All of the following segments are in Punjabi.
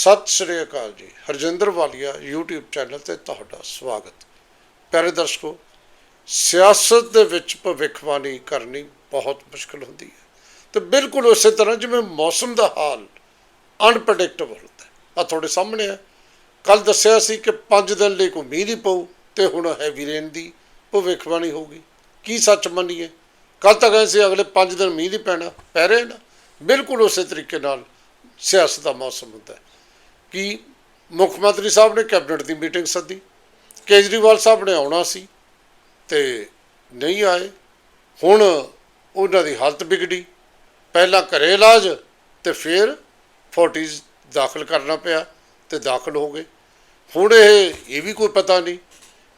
ਸਤਿ ਸ਼੍ਰੀ ਅਕਾਲ ਜੀ। ਹਰਜਿੰਦਰ ਵਾਲੀਆ YouTube ਚੈਨਲ ਤੇ ਤੁਹਾਡਾ ਸਵਾਗਤ। ਪਿਆਰੇ ਦਰਸ਼ਕੋ, ਸਿਆਸਤ ਦੇ ਵਿੱਚ ਭਵਿੱਖਬਾਣੀ ਕਰਨੀ ਬਹੁਤ ਮੁਸ਼ਕਲ ਹੁੰਦੀ ਹੈ। ਤੇ ਬਿਲਕੁਲ ਉਸੇ ਤਰ੍ਹਾਂ ਜਿਵੇਂ ਮੌਸਮ ਦਾ ਹਾਲ ਅਨਪ੍ਰੈਡਿਕਟੇਬਲ ਹੁੰਦਾ ਹੈ। ਆ ਤੁਹਾਡੇ ਸਾਹਮਣੇ ਹੈ। ਕੱਲ ਦੱਸਿਆ ਸੀ ਕਿ 5 ਦਿਨ ਲਈ ਕੋਈ ਮੀਂਹ ਨਹੀਂ ਪਊ ਤੇ ਹੁਣ ਹੈਵੀ ਰੇਨ ਦੀ ਭਵਿੱਖਬਾਣੀ ਹੋਊਗੀ। ਕੀ ਸੱਚ ਮੰਨੀਏ? ਕੱਲ ਤਾਂ ਗਏ ਸੀ, ਅਗਲੇ 5 ਦਿਨ ਮੀਂਹ ਨਹੀਂ ਪੈਣਾ ਪੈ ਰਹੇ ਨਾ। ਬਿਲਕੁਲ ਉਸੇ ਤਰੀਕੇ ਨਾਲ ਸਿਆਸਤ ਦਾ ਮੌਸਮ ਹੁੰਦਾ ਹੈ। ਕਿ ਮੁੱਖ ਮੰਤਰੀ ਸਾਹਿਬ ਨੇ ਕੈਬਨਿਟ ਦੀ ਮੀਟਿੰਗ ਸੱਦੀ? ਕੇਜਰੀਵਾਲ ਸਾਹਿਬ ਨੇ ਆਉਣਾ ਸੀ ਤੇ ਨਹੀਂ ਆਏ। ਹੁਣ ਉਹਨਾਂ ਦੀ ਹਾਲਤ ਵਿਗੜੀ। ਪਹਿਲਾਂ ਘਰੇ ਇਲਾਜ ਤੇ ਫਿਰ ਫੋਰਟੀਜ਼ ਦਾਖਲ ਕਰਨਾ ਪਿਆ ਤੇ ਦਾਖਲ ਹੋ ਗਏ। ਹੁਣ ਇਹ ਇਹ ਵੀ ਕੋਈ ਪਤਾ ਨਹੀਂ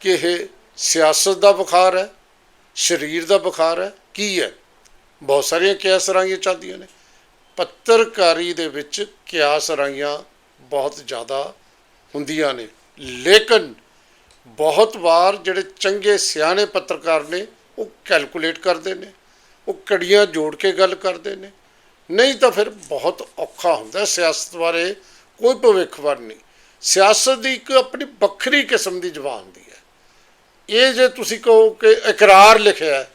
ਕਿ ਇਹ ਸਿਆਸਤ ਦਾ ਬੁਖਾਰ ਹੈ, ਸਰੀਰ ਦਾ ਬੁਖਾਰ ਹੈ, ਕੀ ਹੈ? ਬਹੁਤ ਸਾਰੀਆਂ ਕਿਆਸ ਰਾਈਆਂ ਚੱਲਦੀਆਂ ਨੇ। ਪੱਤਰਕਾਰੀ ਦੇ ਵਿੱਚ ਕਿਆਸ ਰਾਈਆਂ ਬਹੁਤ ਜ਼ਿਆਦਾ ਹੁੰਦੀਆਂ ਨੇ। ਲੇਕਿਨ ਬਹੁਤ ਵਾਰ ਜਿਹੜੇ ਚੰਗੇ ਸਿਆਣੇ ਪੱਤਰਕਾਰ ਨੇ, ਉਹ ਕੈਲਕੂਲੇਟ ਕਰਦੇ ਨੇ, ਉਹ ਕੜੀਆਂ ਜੋੜ ਕੇ ਗੱਲ ਕਰਦੇ ਨੇ। ਨਹੀਂ ਤਾਂ ਫਿਰ ਬਹੁਤ ਔਖਾ ਹੁੰਦਾ ਸਿਆਸਤ ਬਾਰੇ ਕੋਈ ਭਵਿੱਖਬਾਣੀ ਨਹੀਂ। ਸਿਆਸਤ ਦੀ ਇੱਕ ਆਪਣੀ ਵੱਖਰੀ ਕਿਸਮ ਦੀ ਜਬਾਨ ਹੁੰਦੀ ਹੈ। ਇਹ ਜੇ ਤੁਸੀਂ ਕਹੋ ਕਿ ਇਕਰਾਰ ਲਿਖਿਆ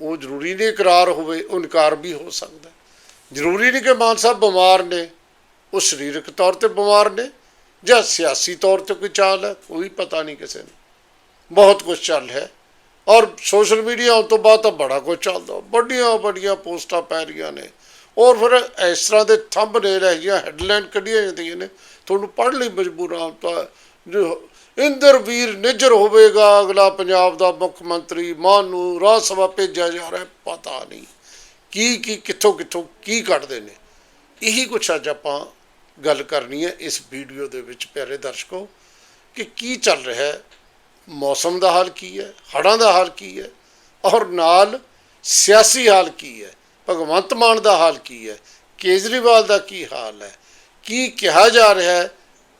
ਉਹ ਜ਼ਰੂਰੀ ਨਹੀਂ ਇਕਰਾਰ ਹੋਵੇ, ਉਹ ਇਨਕਾਰ ਵੀ ਹੋ ਸਕਦਾ ਜ਼ਰੂਰੀ ਨਹੀਂ ਕਿ ਮਾਨ ਸਾਹਿਬ ਬਿਮਾਰ ਨੇ ਉਹ ਸਰੀਰਕ ਤੌਰ ਤੇ ਬਿਮਾਰ ਨੇ ਜਾਂ ਸਿਆਸੀ ਤੌਰ ਤੇ ਕੋਈ ਚਾਲ ਹੈ ਕੋਈ ਪਤਾ ਨਹੀਂ ਕਿਸੇ ਨੂੰ। ਬਹੁਤ ਕੁਝ ਚੱਲ ਹੈ। ਔਰ ਸੋਸ਼ਲ ਮੀਡੀਆ ਆਉਣ ਤੋਂ ਬਾਅਦ ਤਾਂ ਬੜਾ ਕੁਝ ਚੱਲਦਾ। ਵੱਡੀਆਂ ਵੱਡੀਆਂ ਪੋਸਟਾਂ ਪੈ ਰਹੀਆਂ ਨੇ। ਔਰ ਫਿਰ ਇਸ ਤਰ੍ਹਾਂ ਦੇ ਥੰਬ ਨੇ ਰਹੀਆਂ ਹੈਡਲਾਈਨ ਕੱਢੀਆਂ ਜਾਂਦੀਆਂ ਨੇ। ਤੁਹਾਨੂੰ ਪੜ੍ਹਨ ਲਈ ਮਜਬੂਰ ਆ ਤਾਂ ਜੋ ਇੰਦਰਵੀਰ ਨਿਜਰ ਹੋਵੇਗਾ, ਅਗਲਾ ਪੰਜਾਬ ਦਾ ਮੁੱਖ ਮੰਤਰੀ, ਮਾਨ ਨੂੰ ਰਾਜ ਸਭਾ ਭੇਜਿਆ ਜਾ ਰਿਹਾ ਪਤਾ ਨਹੀਂ। ਕੀ ਕੀ, ਕਿੱਥੋਂ ਕਿੱਥੋਂ, ਕੀ ਕੱਢਦੇ ਨੇ। ਇਹੀ ਕੁਛ ਅੱਜ ਆਪਾਂ ਗੱਲ ਕਰਨੀ ਹੈ ਇਸ ਵੀਡੀਓ ਦੇ ਵਿੱਚ ਪਿਆਰੇ ਦਰਸ਼ਕੋ, ਕਿ ਕੀ ਚੱਲ ਰਿਹਾ ਹੈ? ਮੌਸਮ ਦਾ ਹਾਲ ਕੀ ਹੈ? ਹੜ੍ਹਾਂ ਦਾ ਹਾਲ ਕੀ ਹੈ? ਔਰ ਨਾਲ ਸਿਆਸੀ ਹਾਲ ਕੀ ਹੈ? ਭਗਵੰਤ ਮਾਨ ਦਾ ਹਾਲ ਕੀ ਹੈ? ਕੇਜਰੀਵਾਲ ਦਾ ਕੀ ਹਾਲ ਹੈ? ਕੀ ਕਿਹਾ ਜਾ ਰਿਹਾ ਹੈ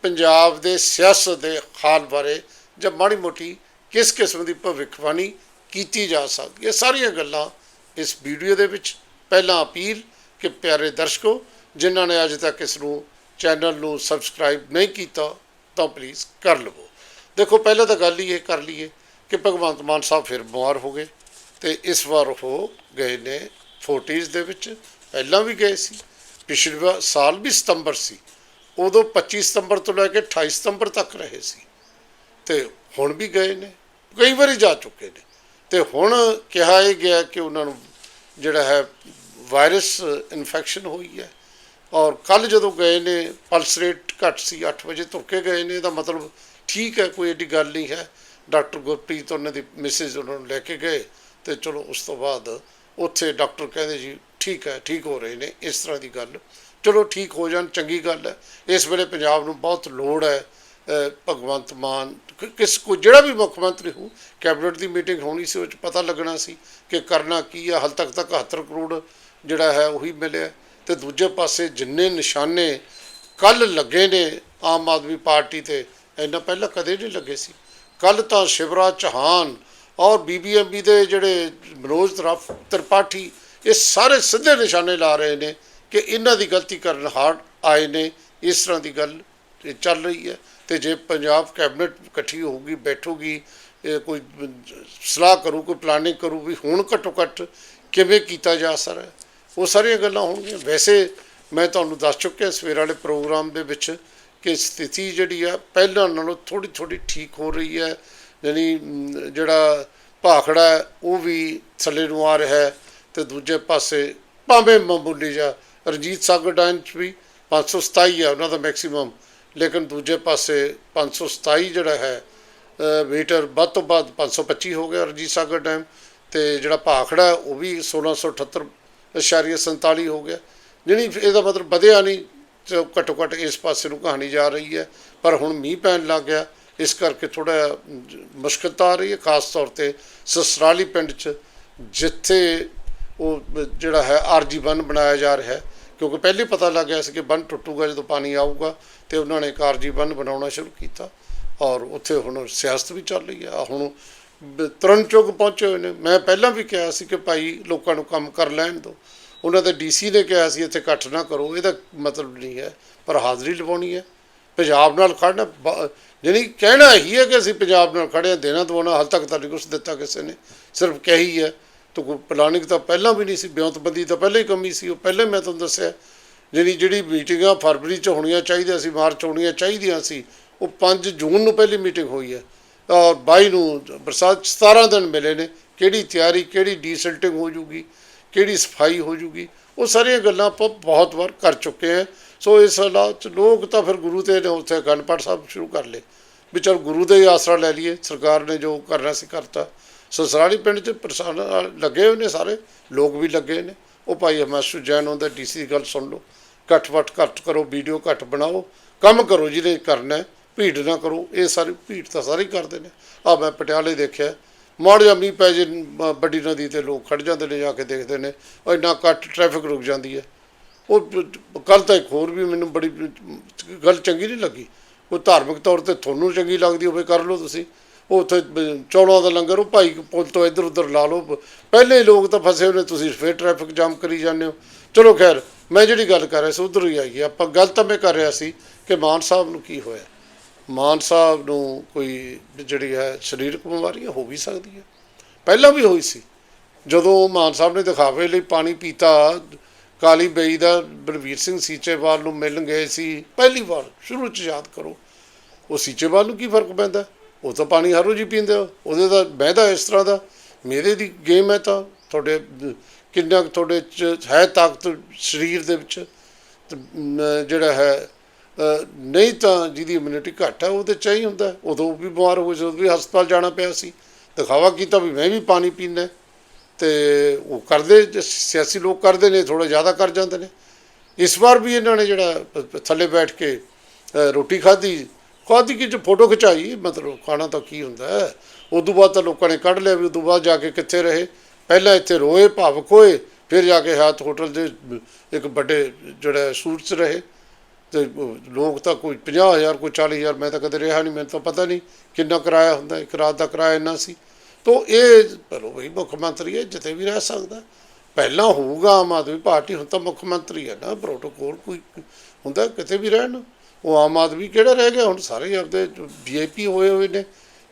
ਪੰਜਾਬ ਦੇ ਸਿਆਸਤ ਦੇ ਹਾਲ ਬਾਰੇ? ਜਾਂ ਮਾੜੀ ਮੋਟੀ ਕਿਸ ਕਿਸਮ ਦੀ ਭਵਿੱਖਬਾਣੀ ਕੀਤੀ ਜਾ ਸਕਦੀ ਹੈ? ਸਾਰੀਆਂ ਗੱਲਾਂ ਇਸ ਵੀਡੀਓ ਦੇ ਵਿੱਚ ਪਹਿਲਾਂ ਅਪੀਲ ਕਿ ਪਿਆਰੇ ਦਰਸ਼ਕੋ, ਜਿਨ੍ਹਾਂ ਨੇ ਅੱਜ ਤੱਕ ਇਸ ਨੂੰ ਚੈਨਲ ਨੂੰ ਸਬਸਕ੍ਰਾਈਬ ਨਹੀਂ ਕੀਤਾ, ਤਾਂ ਪਲੀਜ਼ ਕਰ ਲਵੋ। ਦੇਖੋ, ਪਹਿਲਾਂ ਤਾਂ ਗੱਲ ਹੀ ਇਹ ਕਰ ਲਈਏ ਕਿ ਭਗਵੰਤ ਮਾਨ ਸਾਹਿਬ ਫਿਰ ਬਿਮਾਰ ਹੋ ਗਏ ਤੇ ਇਸ ਵਾਰ ਉਹ ਗਏ ਨੇ 40s ਦੇ ਵਿੱਚ। ਪਹਿਲਾਂ ਵੀ ਗਏ ਸੀ। ਪਿਛਲੇ ਵਾਰ ਸਾਲ ਵੀ ਸਤੰਬਰ ਸੀ। ਉਦੋਂ 25 ਸਤੰਬਰ ਤੋਂ ਲੈ ਕੇ 28 ਸਤੰਬਰ ਤੱਕ ਰਹੇ ਸੀ। ਤੇ ਹੁਣ ਵੀ ਗਏ ਨੇ। ਕਈ ਵਾਰੀ ਜਾ ਚੁੱਕੇ ਨੇ। ਤੇ ਹੁਣ ਕਿਹਾ ਇਹ ਗਿਆ ਕਿ ਉਹਨਾਂ ਨੂੰ ਜਿਹੜਾ ਹੈ ਵਾਇਰਸ ਇਨਫੈਕਸ਼ਨ ਹੋਈ ਹੈ। ਔਰ ਕੱਲ ਜਦੋਂ ਗਏ ਨੇ ਪਲਸ ਰੇਟ ਘੱਟ ਸੀ 8 ਵਜੇ ਤੁਰ ਕੇ ਗਏ ਨੇ ਇਹਦਾ ਮਤਲਬ ਠੀਕ ਹੈ, ਕੋਈ ਏਡੀ ਗੱਲ ਨਹੀਂ ਹੈ। ਡਾਕਟਰ ਗੁਰਪ੍ਰੀਤ ਉਹਨਾਂ ਦੀ ਮਿਸਿਸ ਉਹਨਾਂ ਨੂੰ ਲੈ ਕੇ ਗਏ ਤੇ ਚਲੋ ਉਸ ਤੋਂ ਬਾਅਦ ਉੱਥੇ ਡਾਕਟਰ ਕਹਿੰਦੇ ਜੀ, ਠੀਕ ਹੈ, ਠੀਕ ਹੋ ਰਹੇ ਨੇ, ਇਸ ਤਰ੍ਹਾਂ ਦੀ ਗੱਲ। ਚਲੋ ਠੀਕ ਹੋ ਜਾਣ, ਚੰਗੀ ਗੱਲ ਹੈ। ਇਸ ਵੇਲੇ ਪੰਜਾਬ ਨੂੰ ਬਹੁਤ ਲੋੜ ਹੈ ਭਗਵੰਤ ਮਾਨ ਕਿਸ ਕੋ, ਜਿਹੜਾ ਵੀ ਮੁੱਖ ਮੰਤਰੀ ਹੋ ਕੈਬਨਿਟ ਦੀ ਮੀਟਿੰਗ ਹੋਣੀ ਸੀ, ਉਹ 'ਚ ਪਤਾ ਲੱਗਣਾ ਸੀ ਕਿ ਕਰਨਾ ਕੀ ਹੈ। ਹਾਲ ਤੱਕ ਤਾਂ 71 ਕਰੋੜ ਜਿਹੜਾ ਹੈ, ਉਹੀ ਮਿਲਿਆ। ਤੇ ਦੂਜੇ ਪਾਸੇ ਜਿੰਨੇ ਨਿਸ਼ਾਨੇ ਕੱਲ ਲੱਗੇ ਨੇ ਆਮ ਆਦਮੀ ਪਾਰਟੀ ਤੇ, ਇੰਨਾ ਪਹਿਲਾਂ ਕਦੇ ਨਹੀਂ ਲੱਗੇ ਸੀ। ਕੱਲ ਤਾਂ ਸ਼ਿਵਰਾਜ ਚੌਹਾਨ ਔਰ ਬੀਬੀਐਮਬੀ ਦੇ ਜਿਹੜੇ ਮਨੋਜ ਤਰਫ, ਤ੍ਰਿਪਾਠੀ, ਇਹ ਸਾਰੇ ਸਿੱਧੇ ਨਿਸ਼ਾਨੇ ਲਾ ਰਹੇ ਨੇ ਕਿ ਇਹਨਾਂ ਦੀ ਗਲਤੀ ਕਰਨ ਹਾਰ ਆਏ ਨੇ। ਇਸ ਤਰ੍ਹਾਂ ਦੀ ਗੱਲ ਇਹ ਚੱਲ ਰਹੀ ਹੈ ਤੇ ਜੇ ਪੰਜਾਬ ਕੈਬਨਿਟ ਇਕੱਠੀ ਹੋਊਗੀ, ਬੈਠੂਗੀ ਕੋਈ ਸਲਾਹ ਕਰੂ, ਕੋਈ ਪਲਾਨਿੰਗ ਕਰੂ ਵੀ ਹੁਣ ਘੱਟੋ ਘੱਟ ਕਿਵੇਂ ਕੀਤਾ ਜਾ ਸਕਦਾ ਉਹ ਸਾਰੀਆਂ ਗੱਲਾਂ ਹੋਣਗੀਆਂ। ਵੈਸੇ ਮੈਂ ਤੁਹਾਨੂੰ ਦੱਸ ਚੁੱਕਿਆ ਸਵੇਰ ਵਾਲੇ ਪ੍ਰੋਗਰਾਮ ਦੇ ਵਿੱਚ ਕਿ ਸਥਿਤੀ ਜਿਹੜੀ ਆ ਪਹਿਲਾਂ ਨਾਲੋਂ ਥੋੜੀ ਥੋੜੀ ਠੀਕ ਹੋ ਰਹੀ ਹੈ। ਯਾਨੀ ਜਿਹੜਾ ਭਾਖੜਾ ਹੈ, ਉਹ ਵੀ ਥੱਲੇ ਨੂੰ ਆ ਰਿਹਾ ਹੈ ਤੇ ਦੂਜੇ ਪਾਸੇ ਭਾਵੇਂ ਮਾਮੂਲੀ ਜਿਹਾ ਰਣਜੀਤ ਸਾਗਰ ਡੈਮ 'ਚ ਵੀ 527 ਹੈ ਉਹਨਾਂ ਦਾ ਮੈਕਸਿਮਮ ਲੇਕਿਨ ਦੂਜੇ ਪਾਸੇ 527 ਜਿਹੜਾ ਹੈ ਮੀਟਰ ਵੱਧ ਤੋਂ ਵੱਧ 525 ਹੋ ਗਿਆ ਰਣਜੀਤ ਸਾਗਰ ਡੈਮ ਤੇ ਜਿਹੜਾ ਭਾਖੜਾ ਉਹ ਵੀ 1678.47 ਹੋ ਗਿਆ। ਜਿਹੜੀ ਇਹਦਾ ਮਤਲਬ ਵਧਿਆ ਨਹੀਂ। ਘੱਟੋ ਘੱਟ ਇਸ ਪਾਸੇ ਨੂੰ ਕਹਾਣੀ ਜਾ ਰਹੀ ਹੈ। ਪਰ ਹੁਣ ਮੀਂਹ ਪੈਣ ਲੱਗ ਗਿਆ। ਇਸ ਕਰਕੇ ਥੋੜਾ ਮੁਸ਼ਕਲ ਤਾਂ ਆ ਰਹੀ ਹੈ, ਖਾਸ ਤੌਰ ਤੇ ਸਸਰਾਲੀ ਪਿੰਡ 'ਚ, ਜਿੱਥੇ ਉਹ ਜਿਹੜਾ ਹੈ ਆਰਜੀ ਬੰਨ ਬਣਾਇਆ ਜਾ ਰਿਹਾ ਹੈ। ਕਿਉਂਕਿ ਪਹਿਲੇ ਪਤਾ ਲੱਗ ਗਿਆ ਸੀ ਕਿ ਬੰਨ ਟੁੱਟੂਗਾ ਜਦੋਂ ਪਾਣੀ ਆਊਗਾ ਤੇ ਉਹਨਾਂ ਨੇ ਇੱਕ ਆਰਜੀ ਬੰਨ ਬਣਾਉਣਾ ਸ਼ੁਰੂ ਕੀਤਾ। ਔਰ ਉੱਥੇ ਹੁਣ ਸਿਆਸਤ ਵੀ ਚੱਲ ਰਹੀ ਹੈ। ਹੁਣ ਬ- ਤੁਰਨ ਚੁੱਕ ਪਹੁੰਚੇ ਹੋਏ ਨੇ। ਮੈਂ ਪਹਿਲਾਂ ਵੀ ਕਿਹਾ ਸੀ ਕਿ ਭਾਈ ਲੋਕਾਂ ਨੂੰ ਕੰਮ ਕਰ ਲੈਣ ਦਿਓ। ਉਹਨਾਂ ਦੇ ਡੀਸੀ ਨੇ ਕਿਹਾ ਸੀ, ਇੱਥੇ ਇਕੱਠ ਨਾ ਕਰੋ। ਇਹਦਾ ਮਤਲਬ ਨਹੀਂ ਹੈ, ਪਰ ਹਾਜ਼ਰੀ ਲਵਾਉਣੀ ਹੈ। ਪੰਜਾਬ ਨਾਲ ਖੜਨਾ ਬ- ਜਾਣੀ ਕਹਿਣਾ ਇਹੀ ਹੈ ਕਿ ਅਸੀਂ ਪੰਜਾਬ ਨਾਲ ਖੜੇ ਹਾਂ, ਦੇਣਾ ਦਵਾਉਣਾ, ਹਾਲ ਤੱਕ ਤਾਂ ਨਹੀਂ ਕੁਛ ਦਿੱਤਾ ਕਿਸੇ ਨੇ। ਸਿਰਫ ਕਹੀ ਹੈ ਤਾਂ ਕੋਈ ਪਲਾਨਿੰਗ ਤਾਂ ਪਹਿਲਾਂ ਵੀ ਨਹੀਂ ਸੀ, ਬਿਉਂਤਬੰਦੀ ਤਾਂ ਪਹਿਲਾਂ ਹੀ ਕਮੀ ਸੀ, ਉਹ ਪਹਿਲਾਂ ਹੀ ਮੈਂ ਤੁਹਾਨੂੰ ਦੱਸਿਆ। ਜਿਹੜੀ ਜਿਹੜੀ ਮੀਟਿੰਗਾਂ ਫਰਵਰੀ ਚ ਹੋਣੀਆਂ ਚਾਹੀਦੀਆਂ ਸੀ, ਮਾਰਚ ਹੋਣੀਆਂ ਚਾਹੀਦੀਆਂ ਸੀ, ਉਹ 5 ਜੂਨ ਨੂੰ ਪਹਿਲੀ ਮੀਟਿੰਗ ਹੋਈ ਹੈ। ਔਰ 22 ਨੂੰ ਬਰਸਾਤ 'ਚ 17 ਦਿਨ ਮਿਲੇ ਨੇ, ਕਿਹੜੀ ਤਿਆਰੀ, ਕਿਹੜੀ ਡੀਸਲਟਿੰਗ ਹੋ ਜੂਗੀ, ਕਿਹੜੀ ਸਫ਼ਾਈ ਹੋ ਜੂਗੀ, ਉਹ ਸਾਰੀਆਂ ਗੱਲਾਂ ਆਪਾਂ ਬਹੁਤ ਵਾਰ ਕਰ ਚੁੱਕੇ ਹਾਂ। ਸੋ ਇਸ ਹਾਲਾਤ 'ਚ ਲੋਕ ਤਾਂ ਫਿਰ ਗੁਰੂ ਤੇ ਨੇ ਉੱਥੇ ਅਖੰਡ ਪਾਠ ਸਾਹਿਬ ਸ਼ੁਰੂ ਕਰ ਲਏ। ਵੀ ਚਲ ਗੁਰੂ ਦਾ ਹੀ ਆਸਰਾ ਲੈ ਲਈਏ, ਸਰਕਾਰ ਨੇ ਜੋ ਕਰਨਾ ਸੀ ਕਰਤਾ। ਸਸਰਾਲੀ ਪਿੰਡ 'ਚ ਪ੍ਰਸ਼ਾਸਨ ਲੱਗੇ ਹੋਏ ਨੇ ਸਾਰੇ, ਲੋਕ ਵੀ ਲੱਗੇ ਨੇ। ਉਹ ਭਾਈ ਹਮਾਸ਼ੂ ਜੈਨ ਉਹਦਾ ਡੀਸੀ ਦੀ ਗੱਲ ਸੁਣ ਲਓ। ਘੱਟ ਵੱਟ ਘੱਟ ਕਰੋ, ਵੀਡੀਓ ਘੱਟ ਬਣਾਓ, ਕੰਮ ਕਰੋ ਜਿਹਨੇ ਕਰਨਾ ਭੀੜ ਨਾ ਕਰੋ। ਇਹ ਸਾਰੀ ਭੀੜ ਤਾਂ ਸਾਰੇ ਹੀ ਕਰਦੇ ਨੇ। ਆ ਮੈਂ ਪਟਿਆਲੇ ਦੇਖਿਆ। ਮਾੜਾ ਜਿਹਾ ਮੀਂਹ ਪੈ ਜੇ ਵੱਡੀ ਨਦੀ ਤੇ ਲੋਕ ਖੜ ਜਾਂਦੇ ਨੇ, ਜਾ ਕੇ ਦੇਖਦੇ ਨੇ। ਇੰਨਾ ਘੱਟ ਟ੍ਰੈਫਿਕ ਰੁਕ ਜਾਂਦੀ ਹੈ। ਉਹ ਕੱਲ ਤਾਂ ਇੱਕ ਹੋਰ ਵੀ ਮੈਨੂੰ ਬੜੀ ਗੱਲ ਚੰਗੀ ਨਹੀਂ ਲੱਗੀ। ਉਹ ਧਾਰਮਿਕ ਤੌਰ ਤੇ ਤੁਹਾਨੂੰ ਚੰਗੀ ਲੱਗਦੀ ਹੋਵੇ, ਕਰ ਲਓ ਤੁਸੀਂ। ਉਹ ਉੱਥੇ ਚੌਲਾਂ ਦਾ ਲੰਗਰ, ਉਹ ਭਾਈ ਪੁੱਲ ਤੋਂ ਇੱਧਰ ਉੱਧਰ ਲਾ ਲਓ। ਪਹਿਲੇ ਲੋਕ ਤਾਂ ਫਸੇ ਹੋਏ ਨੇ, ਤੁਸੀਂ ਫਿਰ ਟ੍ਰੈਫਿਕ ਜਾਮ ਕਰੀ ਜਾਂਦੇ ਹੋ। ਚਲੋ ਖੈਰ, ਮੈਂ ਜਿਹੜੀ ਗੱਲ ਕਰ ਰਿਹਾ ਸੀ, ਉਧਰ ਹੀ ਆਈਏ ਆਪਾਂ ਗੱਲ ਤਾਂ ਮੈਂ ਕਰ ਰਿਹਾ ਸੀ ਕਿ ਮਾਨ ਸਾਹਿਬ ਨੂੰ ਕੀ ਹੋਇਆ। ਮਾਨ ਸਾਹਿਬ ਨੂੰ ਕੋਈ ਜਿਹੜੀ ਹੈ ਸਰੀਰਕ ਬਿਮਾਰੀ ਹੋ ਵੀ ਸਕਦੀ ਹੈ। ਪਹਿਲਾਂ ਵੀ ਹੋਈ ਸੀ। ਜਦੋਂ ਮਾਨ ਸਾਹਿਬ ਨੇ ਦਿਖਾਵੇ ਲਈ ਪਾਣੀ ਪੀਤਾ, ਕਾਲੀ ਬਈ ਦਾ ਬਲਵੀਰ ਸਿੰਘ ਸੀਚੇਵਾਲ ਨੂੰ ਮਿਲਣ ਗਏ ਸੀ, ਪਹਿਲੀ ਵਾਰ, ਸ਼ੁਰੂ ਚ ਯਾਦ ਕਰੋ। ਉਹ ਸੀਚੇਵਾਲ ਨੂੰ ਕੀ ਫ਼ਰਕ ਪੈਂਦਾ? ਉਹ ਤਾਂ ਪਾਣੀ ਹਰ ਰੋਜ਼ ਹੀ ਪੀਂਦੇ ਹੋ ਉਹਦੇ ਦਾ ਬਹਿਦਾ ਇਸ ਤਰ੍ਹਾਂ ਦਾ, ਮੇਰੇ ਦੀ ਗੇਮ ਹੈ ਤਾਂ ਤੁਹਾਡੇ, ਕਿੰਨਾ ਕੁ ਤੁਹਾਡੇ ਚ ਹੈ ਤਾਕਤ ਸਰੀਰ ਦੇ ਵਿੱਚ ਜਿਹੜਾ ਹੈ ਨਹੀਂ ਤਾਂ ਜਿਹਦੀ ਇਮਿਊਨਿਟੀ ਘੱਟ ਹੈ ਉਹ ਉਹਦੇ ਚਾਹੀ ਹੁੰਦਾ। ਉਦੋਂ ਵੀ ਬਿਮਾਰ ਹੋ ਜਦੋਂ ਵੀ ਹਸਪਤਾਲ ਜਾਣਾ ਪਿਆ ਸੀ। ਦਿਖਾਵਾ ਕੀਤਾ ਵੀ ਮੈਂ ਵੀ ਪਾਣੀ ਪੀਂਦਾ। ਤੇ ਉਹ ਕਰਦੇ ਸਿਆਸੀ ਲੋਕ ਕਰਦੇ ਨੇ ਥੋੜਾ ਜ਼ਿਆਦਾ ਕਰ ਜਾਂਦੇ ਨੇ। ਇਸ ਵਾਰ ਵੀ ਇਹਨਾਂ ਨੇ ਜਿਹੜਾ ਥੱਲੇ ਬੈਠ ਕੇ ਰੋਟੀ ਖਾਧੀ ਖਾਧੀ ਕਿ ਜੋ ਫੋਟੋ ਖਿਚਾਈ, ਮਤਲਬ ਖਾਣਾ ਤਾਂ ਕੀ ਹੁੰਦਾ ਹੈ। ਤੋਂ ਬਾਅਦ ਤਾਂ ਲੋਕਾਂ ਨੇ ਕੱਢ ਲਿਆ ਵੀ ਉਦੋਂ ਬਾਅਦ ਜਾ ਕੇ ਕਿੱਥੇ ਰਹੇ। ਪਹਿਲਾਂ ਇੱਥੇ ਰੋਏ, ਭਾਵਕ ਹੋਏ, ਫਿਰ ਜਾ ਕੇ ਹੱਥ ਹੋਟਲ ਦੇ ਇੱਕ ਵੱਡੇ ਜਿਹੜਾ ਸੂਟ 'ਚ ਰਹੇ। ਤੇ ਲੋਕ ਤਾਂ ਕੋਈ 50000 ਕੋਈ 40000 ਮੈਂ ਤਾਂ ਕਦੇ ਰਿਹਾ ਨਹੀਂ, ਮੈਨੂੰ ਤਾਂ ਪਤਾ ਨਹੀਂ ਕਿੰਨਾ ਕਿਰਾਇਆ ਹੁੰਦਾ, ਇੱਕ ਰਾਤ ਦਾ ਕਿਰਾਇਆ ਇੰਨਾ ਸੀ। ਤੋ ਇਹ ਚਲੋ ਵੀ ਮੁੱਖ ਮੰਤਰੀ ਹੈ ਜਿੱਥੇ ਵੀ ਰਹਿ ਸਕਦਾ ਪਹਿਲਾਂ ਹੋਊਗਾ ਆਮ ਆਦਮੀ ਪਾਰਟੀ, ਹੁਣ ਤਾਂ ਮੁੱਖ ਮੰਤਰੀ ਹੈ ਨਾ ਪ੍ਰੋਟੋਕੋਲ ਕੋਈ ਹੁੰਦਾ, ਕਿਤੇ ਵੀ ਰਹਿਣ। ਉਹ ਆਮ ਆਦਮੀ ਕਿਹੜਾ ਰਹਿ ਗਿਆ? ਹੁਣ ਸਾਰੇ ਆਪਦੇ ਵੀਆਈਪੀ ਹੋਏ ਹੋਏ ਨੇ।